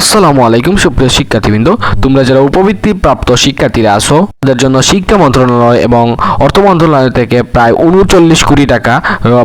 আসসালামু আলাইকুম, সুপ্রিয় শিক্ষার্থীবৃন্দ। তোমরা যারা উপবৃত্তি প্রাপ্ত শিক্ষার্থীরা আছো, তাদের জন্য শিক্ষা মন্ত্রণালয় এবং অর্থ মন্ত্রণালয় থেকে প্রায় উনচল্লিশ কোটি টাকা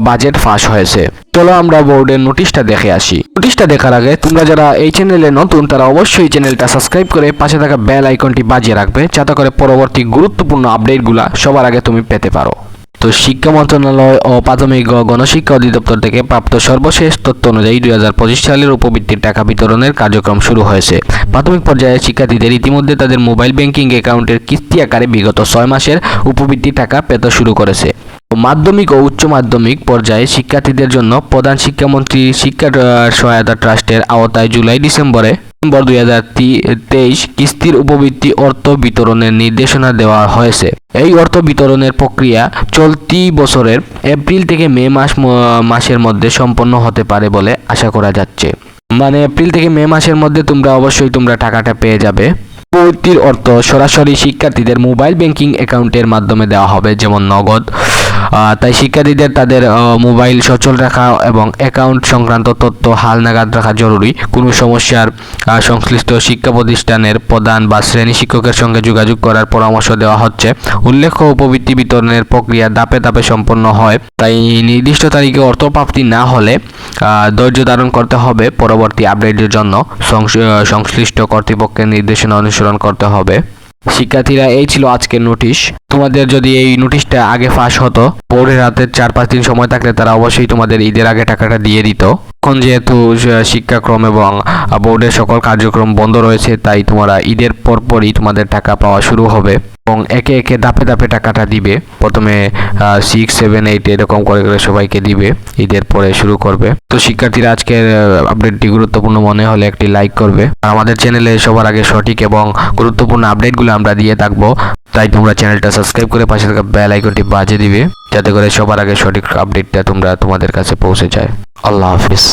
বাজেট ফাঁস হয়েছে। চলো আমরা বোর্ডের নোটিশটা দেখে আসি। নোটিশটা দেখার আগে তোমরা যারা এই চ্যানেলে নতুন, তারা অবশ্যই চ্যানেলটা সাবস্ক্রাইব করে পাশে থাকা বেল আইকনটি বাজিয়ে রাখবে, যাতে করে পরবর্তী গুরুত্বপূর্ণ আপডেটগুলা সবার আগে তুমি পেতে পারো। তো শিক্ষা মন্ত্রণালয় ও প্রাথমিক ও গণশিক্ষা অধিদপ্তর থেকে প্রাপ্ত সর্বশেষ তথ্য অনুযায়ী দুই হাজার পঁচিশ সালের উপবৃত্তির টাকা বিতরণের কার্যক্রম শুরু হয়েছে। প্রাথমিক পর্যায়ে শিক্ষার্থীদের ইতিমধ্যে তাদের মোবাইল ব্যাংকিং অ্যাকাউন্টের কিস্তি আকারে বিগত ছয় মাসের উপবৃত্তি টাকা পেতে শুরু করেছে। মাধ্যমিক ও উচ্চ মাধ্যমিক পর্যায়ে শিক্ষার্থীদের জন্য প্রধান শিক্ষামন্ত্রী শিক্ষা সহায়তা ট্রাস্টের আওতায় জুলাই ডিসেম্বরে ডিসেম্বর দুই হাজার তেইশ কিস্তির উপবৃত্তি অর্থ বিতরণের নির্দেশনা দেওয়া হয়েছে। এই অর্থ বিতরণের প্রক্রিয়া চলতি বছরের এপ্রিল থেকে মে মাস মাসের মধ্যে সম্পন্ন হতে পারে বলে আশা করা যাচ্ছে। মানে এপ্রিল থেকে মে মাসের মধ্যে তোমরা অবশ্যই তোমরা টাকাটা পেয়ে যাবে। প্রবৃত্তির অর্থ সরাসরি শিক্ষার্থীদের মোবাইল ব্যাংকিং অ্যাকাউন্টের মাধ্যমে দেওয়া হবে, যেমন নগদ তাই শিক্ষার্থীদের তাদের মোবাইল সচল রাখা এবং অ্যাকাউন্ট সংক্রান্ত তথ্য হালনাগাদ রাখা জরুরি। কোনো সমস্যার সংশ্লিষ্ট শিক্ষা প্রতিষ্ঠানের প্রধান বা শ্রেণি শিক্ষকের সঙ্গে যোগাযোগ করার পরামর্শ দেওয়া হচ্ছে। উল্লেখ্য, উপবৃত্তি বিতরণের প্রক্রিয়া ধাপে ধাপে সম্পন্ন হয়। তাই নির্দিষ্ট তারিখে অর্থ প্রাপ্তি না হলে ধৈর্য ধারণ করতে হবে। পরবর্তী আপডেটের জন্য সংশ- সংশ্লিষ্ট কর্তৃপক্ষের নির্দেশনা অনুসরণ করতে হবে। শিক্ষার্থীরা, এই ছিল আজকের নোটিশ তোমাদের যদি এই নোটিশটা আগে ফাঁস হতো বোর্ডের রাতের চার পাঁচ দিন সময় থাকলে তারা অবশ্যই তোমাদের ঈদের আগে টাকাটা দিয়ে দিত। এখন যেহেতু শিক্ষাক্রম এবং বোর্ডের সকল কার্যক্রম বন্ধ রয়েছে, তাই তোমরা ঈদের পরপরই তোমাদের টাকা পাওয়া শুরু হবে এবং একে একে ধাপে ধাপে টাকাটা দিবে। প্রথমে সিক্স সেভেন এইট এরকম করে করে সবাইকে দিবে, ঈদের পরে শুরু করবে। তো শিক্ষার্থীরা আজকের আপডেটটি গুরুত্বপূর্ণ মনে হলে একটি লাইক করবে। আমাদের চ্যানেলে সবার আগে সঠিক এবং গুরুত্বপূর্ণ আপডেটগুলো আমরা দিয়ে থাকব। তাই তোমরা চ্যানেলটা সাবস্ক্রাইব করে পাশে থাকা বেল আইকনটি বাজে দিবে, যাতে করে সবার আগে সঠিক আপডেটটা তোমরা তোমাদের কাছে পৌঁছে যায়। আল্লাহ হাফিজ।